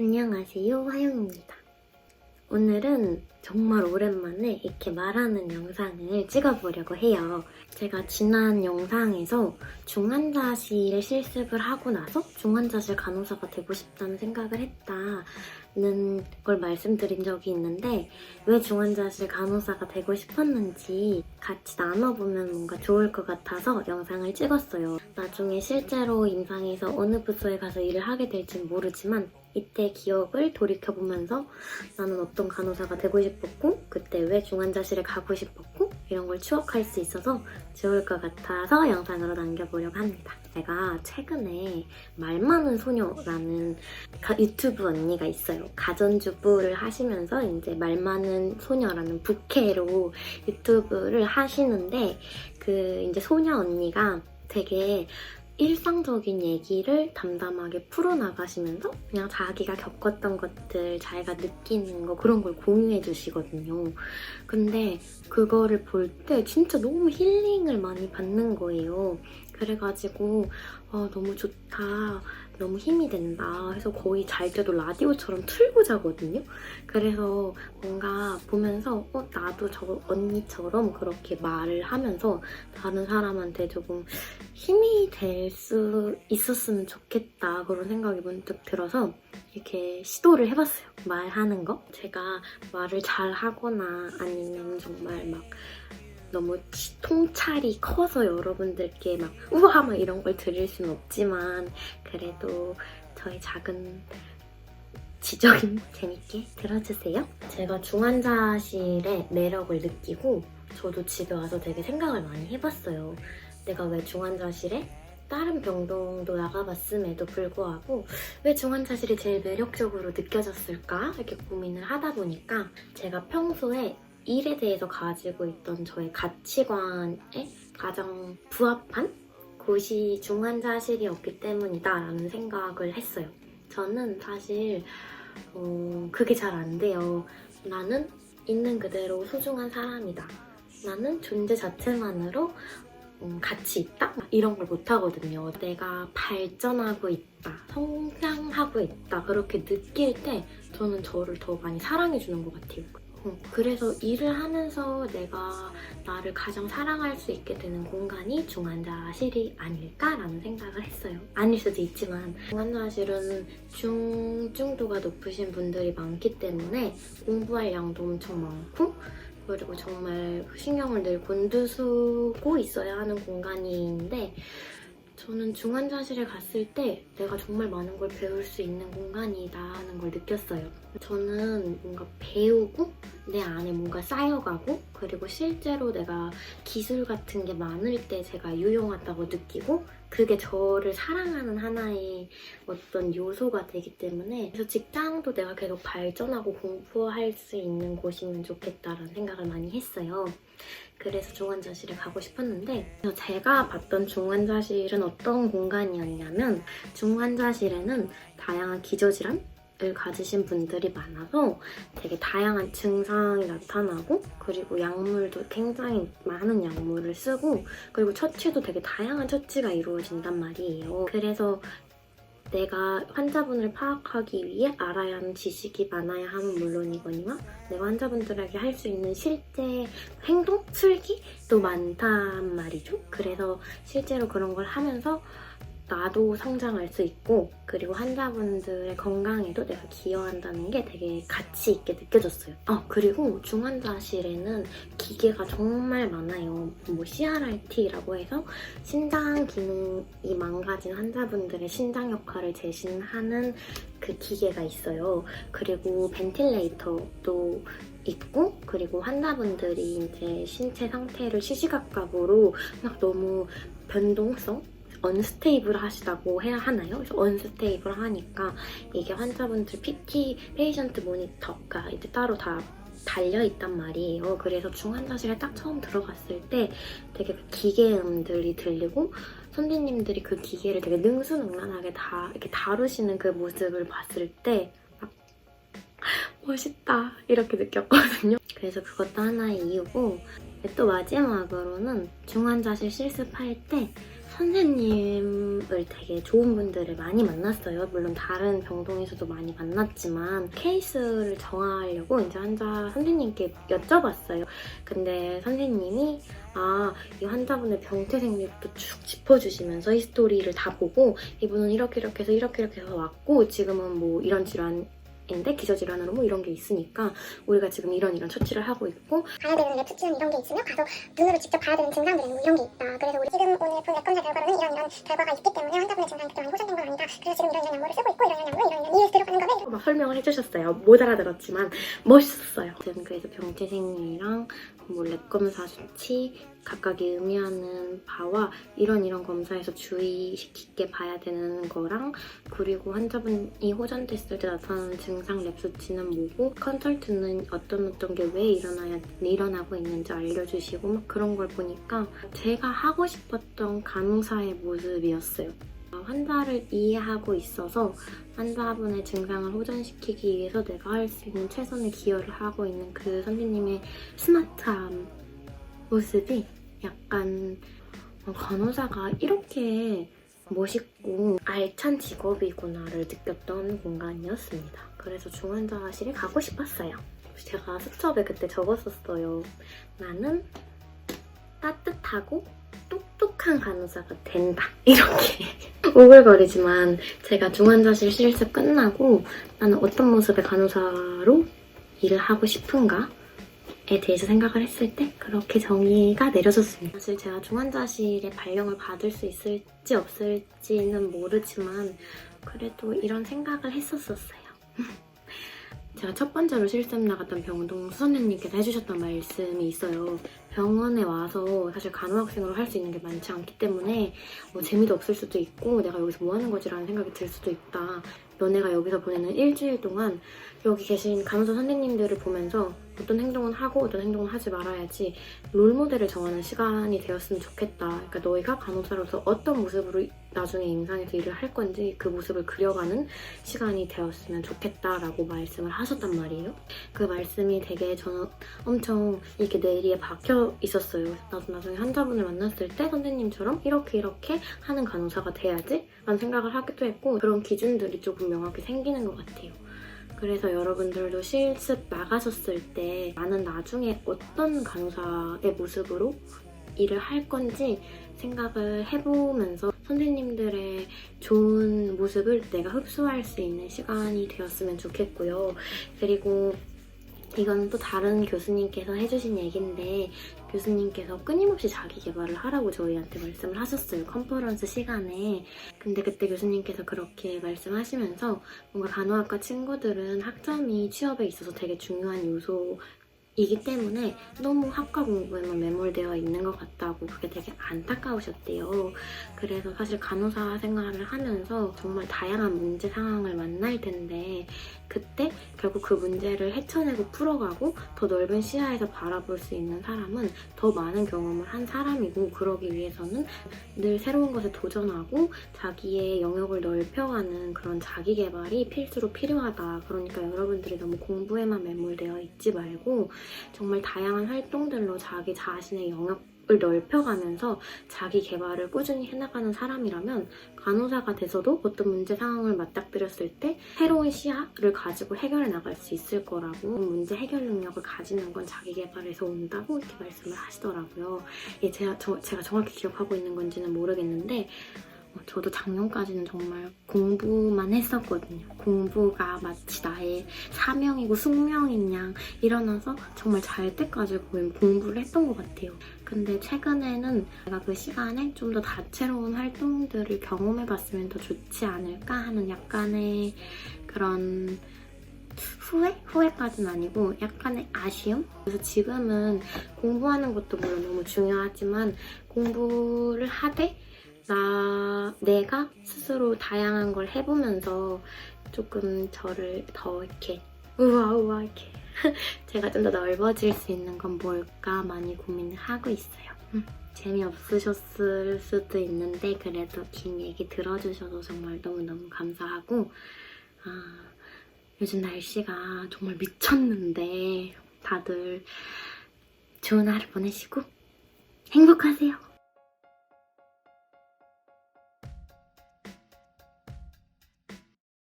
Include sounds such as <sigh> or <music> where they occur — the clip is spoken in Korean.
안녕하세요, 화영입니다. 오늘은 정말 오랜만에 이렇게 말하는 영상을 찍어보려고 해요. 제가 지난 영상에서 중환자실에 실습을 하고 나서 중환자실 간호사가 되고 싶다는 생각을 했다는 걸 말씀드린 적이 있는데 왜 중환자실 간호사가 되고 싶었는지 같이 나눠보면 뭔가 좋을 것 같아서 영상을 찍었어요. 나중에 실제로 임상에서 어느 부서에 가서 일을 하게 될진 모르지만 이때 기억을 돌이켜보면서 나는 어떤 간호사가 되고 싶었고 그때 왜 중환자실에 가고 싶었고 이런 걸 추억할 수 있어서 좋을 것 같아서 영상으로 남겨보려고 합니다. 제가 최근에 말 많은 소녀라는 가- 유튜브 언니가 있어요. 가전주부를 하시면서 이제 말 많은 소녀라는 부캐로 유튜브를 하시는데 그 이제 소녀 언니가 되게 일상적인 얘기를 담담하게 풀어나가시면서 그냥 자기가 겪었던 것들, 자기가 느끼는 거 그런 걸 공유해 주시거든요. 근데 그거를 볼 때 진짜 너무 힐링을 많이 받는 거예요. 그래가지고 아, 너무 좋다. 너무 힘이 된다. 해서 거의 잘 때도 라디오처럼 틀고 자거든요. 그래서 뭔가 보면서 어, 나도 저 언니처럼 그렇게 말을 하면서 다른 사람한테 조금 힘이 될 수 있었으면 좋겠다 그런 생각이 문득 들어서 이렇게 시도를 해봤어요 말하는 거 제가 말을 잘 하거나 아니면 정말 막 너무 치- 통찰이 커서 여러분들께 막 우와 막 이런 걸 드릴 수는 없지만 그래도 저의 작은 지적인 <laughs> 재밌게 들어주세요. 제가 중환자실의 매력을 느끼고 저도 집에 와서 되게 생각을 많이 해봤어요. 내가 왜 중환자실에 다른 병동도 나가봤음에도 불구하고 왜 중환자실이 제일 매력적으로 느껴졌을까 이렇게 고민을 하다 보니까 제가 평소에 일에 대해서 가지고 있던 저의 가치관에 가장 부합한 곳이 중환자실이었기 때문이다라는 생각을 했어요. 저는 사실 어, 그게 잘 안 돼요. 나는 있는 그대로 소중한 사람이다. 나는 존재 자체만으로 음, 가치 있다? 이런 걸 못하거든요. 내가 발전하고 있다, 성장하고 있다, 그렇게 느낄 때 저는 저를 더 많이 사랑해주는 것 같아요. 어, 그래서 일을 하면서 내가 나를 가장 사랑할 수 있게 되는 공간이 중환자실이 아닐까라는 생각을 했어요. 아닐 수도 있지만 중환자실은 중증도가 높으신 분들이 많기 때문에 공부할 양도 엄청 많고 그리고 정말 신경을 늘 곤두서고 있어야 하는 공간인데 저는 중환자실에 갔을 때 내가 정말 많은 걸 배울 수 있는 공간이다 하는 걸 느꼈어요. 저는 뭔가 배우고 내 안에 뭔가 쌓여가고 그리고 실제로 내가 기술 같은 게 많을 때 제가 유용하다고 느끼고 그게 저를 사랑하는 하나의 어떤 요소가 되기 때문에 그래서 직장도 내가 계속 발전하고 공부할 수 있는 곳이면 좋겠다라는 생각을 많이 했어요. 그래서 중환자실에 가고 싶었는데 제가 봤던 중환자실은 어떤 공간이었냐면 중환자실에는 다양한 기저질환 을 가지신 분들이 많아서 되게 다양한 증상이 나타나고 그리고 약물도 굉장히 많은 약물을 쓰고 그리고 처치도 되게 다양한 처치가 이루어진단 말이에요. 그래서 내가 환자분을 파악하기 위해 알아야 하는 지식이 많아야 함은 물론이거니와 내가 환자분들에게 할 수 있는 실제 행동, 술기도 많단 말이죠. 그래서 실제로 그런 걸 하면서 나도 성장할 수 있고 그리고 환자분들의 건강에도 내가 기여한다는 게 되게 가치 있게 느껴졌어요. 아 그리고 중환자실에는 기계가 정말 많아요. 뭐 CRRT라고 해서 신장 기능이 망가진 환자분들의 신장 역할을 대신하는 그 기계가 있어요. 그리고 벤틸레이터도 있고 그리고 환자분들이 이제 신체 상태를 시시각각으로 막 너무 변동성 언스테이블 하시다고 해야 하나요? 그래서 언스테이블 하니까 이게 환자분들 PT 페이션트 모니터가 이제 따로 다 달려 있단 말이에요. 그래서 중환자실에 딱 처음 들어갔을 때 되게 그 기계음들이 들리고 선생님들이 그 기계를 되게 능수능란하게 다 이렇게 다루시는 그 모습을 봤을 때 막 멋있다 이렇게 느꼈거든요. 그래서 그것도 하나의 이유고 또 마지막으로는 중환자실 실습할 때 선생님을 되게 좋은 분들을 많이 만났어요. 물론 다른 병동에서도 많이 만났지만 케이스를 정하려고 이제 환자 선생님께 여쭤봤어요. 근데 선생님이 아, 이 환자분의 병태 생리부터 쭉 짚어주시면서 히스토리를 다 보고 이분은 이렇게 이렇게 해서 이렇게 이렇게 해서 왔고 지금은 뭐 이런 질환 인데 기저질환으로 뭐 이런 게 있으니까 우리가 지금 이런 이런 처치를 하고 있고 봐야 되는 랩 수치는 이런 게 있으며 가서 눈으로 직접 봐야 되는 증상들은 뭐 이런 게 있다. 그래서 우리 지금 오늘 본 랩검사 결과로는 이런 이런 결과가 있기 때문에 환자분의 증상이 그렇게 많이 호전된 건 아니다. 그래서 지금 이런 이런 약물을 쓰고 있고 이런 이런 약물로 이런 이런 이에 들어가는 거는 막 설명을 해주셨어요. 못 알아들었지만 멋있었어요. 지금 그래서 병태 생리랑 뭐 랩검사 수치 각각이 의미하는 바와 이런 이런 검사에서 주의 깊게 봐야 되는 거랑 그리고 환자분이 호전됐을 때 나타나는 증상 랩 수치는 뭐고 컨설트는 어떤 어떤 게 왜 일어나야 일어나고 있는지 알려주시고 막 그런 걸 보니까 제가 하고 싶었던 간호사의 모습이었어요. 환자를 이해하고 있어서 환자분의 증상을 호전시키기 위해서 내가 할 수 있는 최선의 기여를 하고 있는 그 선생님의 스마트함 모습이 약간 어, 간호사가 이렇게 멋있고 알찬 직업이구나를 느꼈던 공간이었습니다. 그래서 중환자실에 가고 싶었어요. 제가 수첩에 그때 적었었어요. 나는 따뜻하고 똑똑한 간호사가 된다. 이렇게. <laughs> 오글거리지만 제가 중환자실 실습 끝나고 나는 어떤 모습의 간호사로 일을 하고 싶은가? 에 대해서 생각을 했을 때 그렇게 정의가 내려졌습니다. 사실 제가 중환자실에 발령을 받을 수 있을지 없을지는 모르지만 그래도 이런 생각을 했었었어요. <laughs> 제가 첫 번째로 실습 나갔던 병동 수선생님께서 해주셨던 말씀이 있어요. 병원에 와서 사실 간호학생으로 할 수 있는 게 많지 않기 때문에 뭐 재미도 없을 수도 있고 내가 여기서 뭐 하는 거지라는 생각이 들 수도 있다. 너네가 여기서 보내는 일주일 동안 여기 계신 간호사 선생님들을 보면서 어떤 행동은 하고 어떤 행동은 하지 말아야지 롤모델을 정하는 시간이 되었으면 좋겠다. 그러니까 너희가 간호사로서 어떤 모습으로 나중에 임상에서 일을 할 건지 그 모습을 그려가는 시간이 되었으면 좋겠다라고 말씀을 하셨단 말이에요. 그 말씀이 되게 저는 엄청 이렇게 뇌리에 박혀 있었어요. 나도 나중에 환자분을 만났을 때 선생님처럼 이렇게 이렇게 하는 간호사가 돼야지 라는 생각을 하기도 했고 그런 기준들이 조금 명확히 생기는 것 같아요. 그래서 여러분들도 실습 나가셨을 때 나는 나중에 어떤 간호사의 모습으로 일을 할 건지 생각을 해보면서 선생님들의 좋은 모습을 내가 흡수할 수 있는 시간이 되었으면 좋겠고요. 그리고 이건 또 다른 교수님께서 해주신 얘기인데 교수님께서 끊임없이 자기 개발을 하라고 저희한테 말씀을 하셨어요. 컨퍼런스 시간에. 근데 그때 교수님께서 그렇게 말씀하시면서 뭔가 간호학과 친구들은 학점이 취업에 있어서 되게 중요한 요소 이기 때문에 너무 학과 공부에만 매몰되어 있는 것 같다고 그게 되게 안타까우셨대요. 그래서 사실 간호사 생활을 하면서 정말 다양한 문제 상황을 만날 텐데 그때 결국 그 문제를 헤쳐내고 풀어가고 더 넓은 시야에서 바라볼 수 있는 사람은 더 많은 경험을 한 사람이고 그러기 위해서는 늘 새로운 것에 도전하고 자기의 영역을 넓혀가는 그런 자기 개발이 필수로 필요하다. 그러니까 여러분들이 너무 공부에만 매몰되어 있지 말고 정말 다양한 활동들로 자기 자신의 영역을 넓혀가면서 자기 개발을 꾸준히 해나가는 사람이라면 간호사가 돼서도 어떤 문제 상황을 맞닥뜨렸을 때 새로운 시야를 가지고 해결해 나갈 수 있을 거라고 문제 해결 능력을 가지는 건 자기 개발에서 온다고 이렇게 말씀을 하시더라고요. 예, 제가, 저- 제가 정확히 기억하고 있는 건지는 모르겠는데 어, 저도 작년까지는 정말 공부만 했었거든요. 공부가 마치 나의 사명이고 숙명인 양 일어나서 정말 잘 때까지 거의 공부를 했던 것 같아요. 근데 최근에는 내가 그 시간에 좀 더 다채로운 활동들을 경험해봤으면 더 좋지 않을까 하는 약간의 그런 후회? 후회까지는 아니고 약간의 아쉬움? 그래서 지금은 공부하는 것도 물론 너무 중요하지만 공부를 하되 나 내가 스스로 다양한 걸 해보면서 조금 저를 더 이렇게 우와 우와 이렇게 <laughs> 제가 좀 더 넓어질 수 있는 건 뭘까 많이 고민을 하고 있어요. 음, 재미없으셨을 수도 있는데 그래도 긴 얘기 들어주셔서 정말 너무너무 감사하고 아, 요즘 날씨가 정말 미쳤는데 다들 좋은 하루 보내시고 행복하세요.